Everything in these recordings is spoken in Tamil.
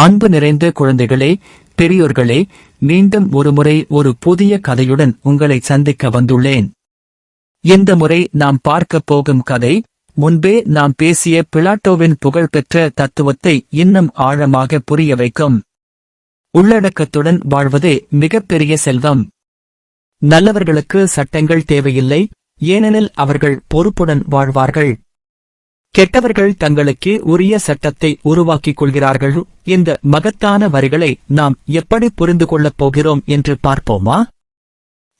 அன்பு நிறைந்த குழந்தைகளே பெரியோர்களே மீண்டும் ஒருமுறை ஒரு புதிய கதையுடன் உங்களை சந்திக்க வந்துள்ளேன். இந்த முறை நாம் பார்க்கப் போகும் கதை முன்பே நாம் பேசிய பிளாட்டோவின் புகழ்பெற்ற தத்துவத்தை இன்னும் ஆழமாக புரிய வைக்கும். உள்ளடக்கத்துடன் வாழ்வதே மிகப்பெரிய செல்வம். நல்லவர்களுக்கு சட்டங்கள் தேவையில்லை ஏனெனில் அவர்கள் பொறுப்புடன் வாழ்வார்கள். கெட்டவர்கள் தங்களுக்கு உரிய சட்டத்தை உருவாக்கிக் கொள்கிறார்கள் இந்த மகத்தான வரிகளை நாம் எப்படி புரிந்து கொள்ளப் போகிறோம் என்று பார்ப்போமா?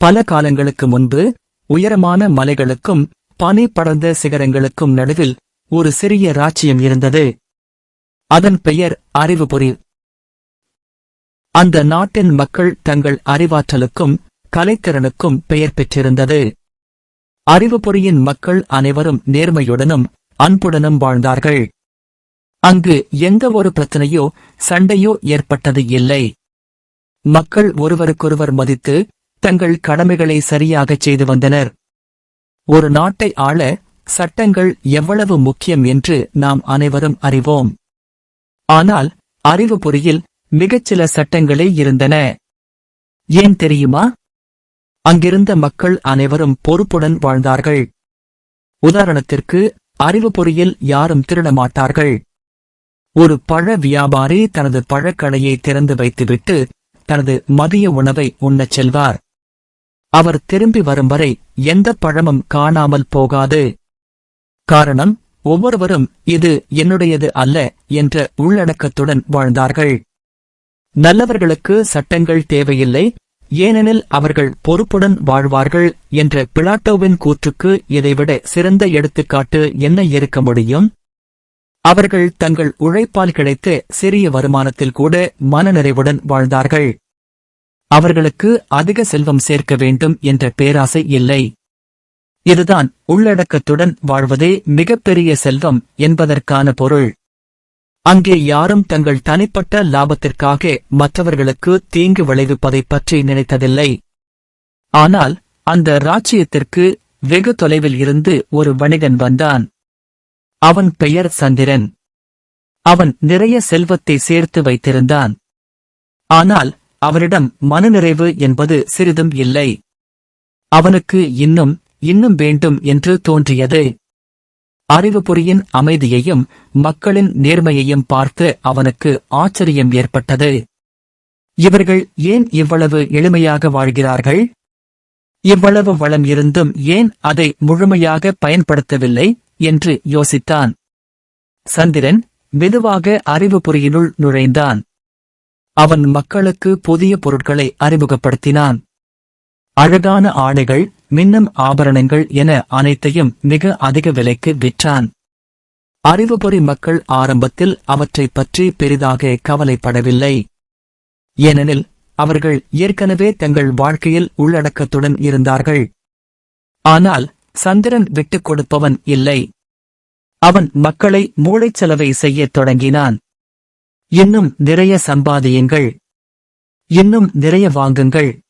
பல காலங்களுக்கு முன்பு உயரமான மலைகளுக்கும் பனி படர்ந்த சிகரங்களுக்கும் நடுவில் ஒரு சிறிய ராச்சியம் இருந்தது. அதன் பெயர் அறிவுபுரி. அந்த நாட்டின் மக்கள் தங்கள் அறிவாற்றலுக்கும் கலைத்திறனுக்கும் பெயர் பெற்றிருந்தது. அறிவுபுரியின் மக்கள் அனைவரும் நேர்மையுடனும் அன்புடனும் வாழ்ந்தார்கள். அங்கு எந்த ஒரு பிரச்சனையோ சண்டையோ ஏற்பட்டது இல்லை. மக்கள் ஒருவருக்கொருவர் மதித்து தங்கள் கடமைகளை சரியாகச் செய்து வந்தனர். ஒரு நாட்டை ஆள சட்டங்கள் எவ்வளவு முக்கியம் என்று நாம் அனைவரும் அறிவோம். ஆனால் அறிவு பொறியில் மிகச்சில சட்டங்களே இருந்தன. ஏன் தெரியுமா? அங்கிருந்த மக்கள் அனைவரும் பொறுப்புடன் வாழ்ந்தார்கள். உதாரணத்திற்கு அறிவு பொறியில் யாரும் திருட மாட்டார்கள் ஒரு பழ வியாபாரி தனது பழக்கடையை திறந்து வைத்துவிட்டு தனது மதிய உணவை உண்ணச் செல்வார். அவர் திரும்பி வரும் வரை எந்த பழமும் காணாமல் போகாது. காரணம் ஒவ்வொருவரும் இது என்னுடையது அல்ல என்ற உள்ளடக்கத்துடன் வாழ்ந்தார்கள். நல்லவர்களுக்கு சட்டங்கள் தேவையில்லை ஏனெனில் அவர்கள் பொறுப்புடன் வாழ்வார்கள் என்ற பிளாட்டோவின் கூற்றுக்கு இதைவிட சிறந்த எடுத்துக்காட்டு என்ன இருக்க முடியும்? அவர்கள் தங்கள் உழைப்பால் கிடைத்த சிறிய வருமானத்தில் கூட மனநிறைவுடன் வாழ்ந்தார்கள். அவர்களுக்கு அதிக செல்வம் சேர்க்க வேண்டும் என்ற பேராசை இல்லை. இதுதான் உள்ளடக்கத்துடன் வாழ்வதே மிகப்பெரிய செல்வம் என்பதற்கான பொருள். அங்கே யாரும் தங்கள் தனிப்பட்ட லாபத்திற்காக மற்றவர்களுக்கு தீங்கு விளைவிப்பதைப் பற்றி நினைத்ததில்லை. ஆனால் அந்த ராச்சியத்திற்கு வெகு தொலைவில் இருந்து ஒரு வணிகன் வந்தான். அவன் பெயர் சந்திரன். அவன் நிறைய செல்வத்தை சேர்த்து வைத்திருந்தான். ஆனால் அவனிடம் மனநிறைவு என்பது சிறிதும் இல்லை. அவனுக்கு இன்னும் இன்னும் வேண்டும் என்று தோன்றியது. அறிவுபுரியின் அமைதியையும் மக்களின் நேர்மையையும் பார்த்து அவனுக்கு ஆச்சரியம் ஏற்பட்டது. இவர்கள் ஏன் இவ்வளவு எளிமையாக வாழ்கிறார்கள்? இவ்வளவு வளம் இருந்தும் ஏன் அதை முழுமையாக பயன்படுத்தவில்லை? என்று யோசித்தான். சந்திரன் மெதுவாக அறிவுபுரியினுள் நுழைந்தான். அவன் மக்களுக்கு புதிய பொருட்களை அறிமுகப்படுத்தினான். அழகான ஆடைகள் மின்னும் ஆபரணங்கள் என அனைத்தையும் மிக அதிக விலைக்கு விற்றான். அறிவுபொறி மக்கள் ஆரம்பத்தில் அவற்றைப் பற்றி பெரிதாக கவலைப்படவில்லை. ஏனெனில் அவர்கள் ஏற்கனவே தங்கள் வாழ்க்கையில் உள்ளடக்கத்துடன் இருந்தார்கள். ஆனால் சந்திரன் விட்டுக் கொடுப்பவன் இல்லை. அவன் மக்களை மூளைச்சலவை செய்யத் தொடங்கினான். இன்னும் நிறைய சம்பாதியுங்கள். இன்னும் நிறைய வாங்குங்கள்.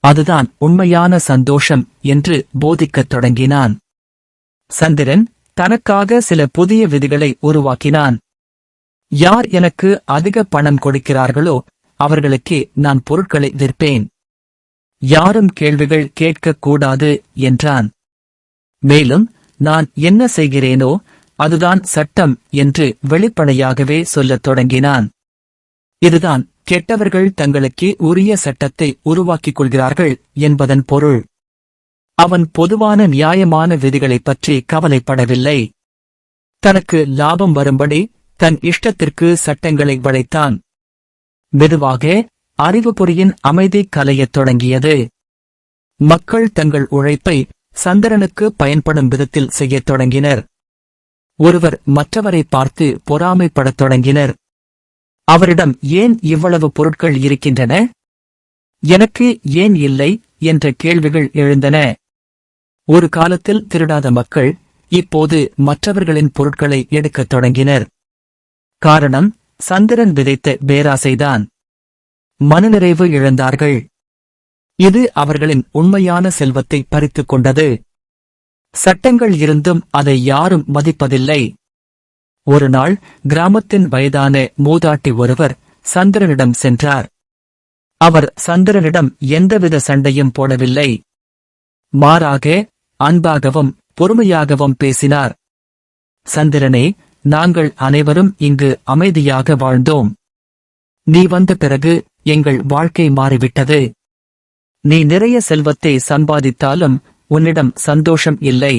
அதுதான் உண்மையான சந்தோஷம் என்று போதிக்கத் தொடங்கினான். சந்திரன் தனக்காக சில புதிய விதிகளை உருவாக்கினான். யார் எனக்கு அதிக பணம் கொடுக்கிறார்களோ அவர்களுக்கே நான் பொருட்களை விற்பேன். யாரும் கேள்விகள் கேட்கக்கூடாது என்றான். மேலும் நான் என்ன செய்கிறேனோ அதுதான் சட்டம் என்று வெளிப்படையாகவே சொல்லத் தொடங்கினான். இதுதான் கெட்டவர்கள் தங்களுக்கே உரிய சட்டத்தை உருவாக்கிக் கொள்கிறார்கள் என்பதன் பொருள். அவன் பொதுவான நியாயமான விதிகளைப் பற்றி கவலைப்படவில்லை. தனக்கு லாபம் வரும்படி தன் இஷ்டத்திற்கு சட்டங்களை வளைத்தான். மெதுவாக அறிவுபொறியின் அமைதி கலையத் தொடங்கியது. மக்கள் தங்கள் உழைப்பை சந்திரனுக்கு பயன்படும் விதத்தில் செய்யத் தொடங்கினர். ஒருவர் மற்றவரை பார்த்து பொறாமைப்படத் தொடங்கினர். அவரிடம் ஏன் இவ்வளவு பொருட்கள் இருக்கின்றன? எனக்கு ஏன் இல்லை? என்ற கேள்விகள் எழுந்தன. ஒரு காலத்தில் திருடாத மக்கள் இப்போது மற்றவர்களின் பொருட்களை எடுக்கத் தொடங்கினர். காரணம் சந்திரன் விதைத்த பேராசைதான். மனநிறைவு இழந்தார்கள். இது அவர்களின் உண்மையான செல்வத்தை பறித்துக் கொண்டது. சட்டங்கள் இருந்தும் அதை யாரும் மதிப்பதில்லை. ஒரு நாள் கிராமத்தின் வயதான மூதாட்டி ஒருவர் சந்திரனிடம் சென்றார். அவர் சந்திரனிடம் எந்தவித சண்டையும் போடவில்லை. மாறாக அன்பாகவும் பொறுமையாகவும் பேசினார். சந்திரனே நாங்கள் அனைவரும் இங்கு அமைதியாக வாழ்ந்தோம். நீ வந்த பிறகு எங்கள் வாழ்க்கை மாறிவிட்டது. நீ நிறைய செல்வத்தை சம்பாதித்தாலும் உன்னிடம் சந்தோஷம் இல்லை.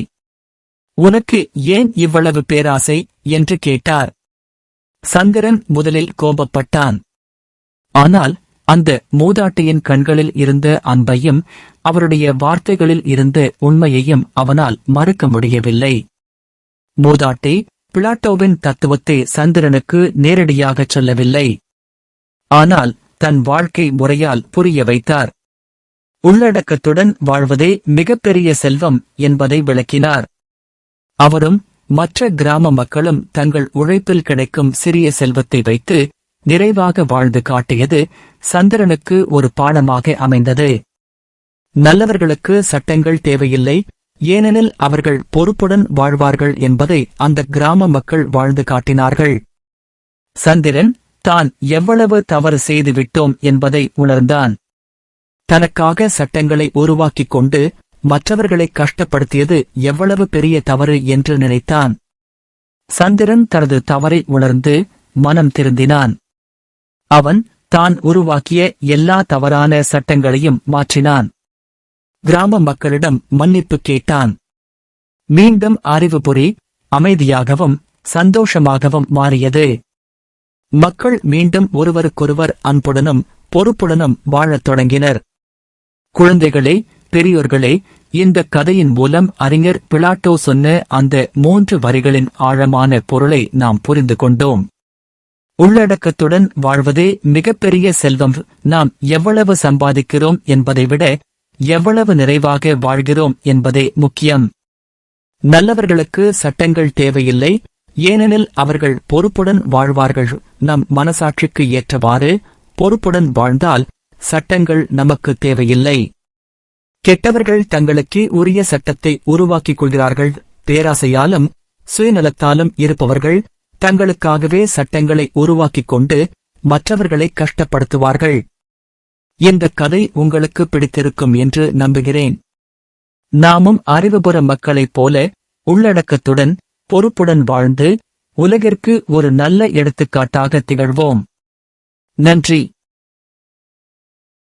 உனக்கு ஏன் இவ்வளவு பேராசை? என்று கேட்டார். சந்திரன் முதலில் கோபப்பட்டான். ஆனால் அந்த மூதாட்டியின் கண்களில் இருந்த அன்பையும் அவருடைய வார்த்தைகளில் இருந்த உண்மையையும் அவனால் மறுக்க முடியவில்லை. மூதாட்டி பிளாட்டோவின் தத்துவத்தை சந்திரனுக்கு நேரடியாகச் சொல்லவில்லை. ஆனால் தன் வாழ்க்கை முறையால் புரிய வைத்தார். உள்ளடக்கத்துடன் வாழ்வதே மிகப்பெரிய செல்வம் என்பதை விளக்கினார். அவரும் மற்ற கிராம மக்களும் தங்கள் உழைப்பில் கிடைக்கும் சிறிய செல்வத்தை வைத்து நிறைவாக வாழ்ந்து காட்டியது சந்திரனுக்கு ஒரு பாடமாக அமைந்தது. நல்லவர்களுக்கு சட்டங்கள் தேவையில்லை ஏனெனில் அவர்கள் பொறுப்புடன் வாழ்வார்கள் என்பதை அந்த கிராம மக்கள் வாழ்ந்து காட்டினார்கள். சந்திரன் தான் எவ்வளவு தவறு செய்து விட்டோம் என்பதை உணர்ந்தான். தனக்காக சட்டங்களை உருவாக்கிக் கொண்டு மற்றவர்களை கஷ்டப்படுத்தியது எவ்வளவு பெரிய தவறு என்று நினைத்தான். சந்திரன் தனது தவறை உணர்ந்து மனம் திருந்தினான். அவன் தான் உருவாக்கிய எல்லா தவறான சட்டங்களையும் மாற்றினான். கிராம மக்களிடம் மன்னிப்பு கேட்டான். மீண்டும் அறிவுபுரி அமைதியாகவும் சந்தோஷமாகவும் மாறியது. மக்கள் மீண்டும் ஒருவருக்கொருவர் அன்புடனும் பொறுப்புடனும் வாழத் தொடங்கினர். குழந்தைகளை பெரியோர்களே இந்த கதையின் மூலம் அறிஞர் பிளாட்டோ சொன்ன அந்த மூன்று வரிகளின் ஆழமான பொருளை நாம் புரிந்து கொண்டோம். உள்ளடக்கத்துடன் வாழ்வதே மிகப்பெரிய செல்வம். நாம் எவ்வளவு சம்பாதிக்கிறோம் என்பதை விட எவ்வளவு நிறைவாக வாழ்கிறோம் என்பதே முக்கியம். நல்லவர்களுக்கு சட்டங்கள் தேவையில்லை. ஏனெனில் அவர்கள் பொறுப்புடன் வாழ்வார்கள். நம் மனசாட்சிக்கு ஏற்றவாறு பொறுப்புடன் வாழ்ந்தால் சட்டங்கள் நமக்கு தேவையில்லை. கெட்டவர்கள் தங்களுக்கே உரிய சட்டத்தை உருவாக்கிக் கொள்கிறார்கள் பேராசையாலும் சுயநலத்தாலும் இருப்பவர்கள் தங்களுக்காகவே சட்டங்களை உருவாக்கிக் கொண்டு மற்றவர்களை கஷ்டப்படுத்துவார்கள். இந்த கதை உங்களுக்கு பிடித்திருக்கும் என்று நம்புகிறேன். நாமும் அறிவுபுற மக்களைப் போல உள்ளடக்கத்துடன் பொறுப்புடன் வாழ்ந்து உலகிற்கு ஒரு நல்ல எடுத்துக்காட்டாக திகழ்வோம். நன்றி.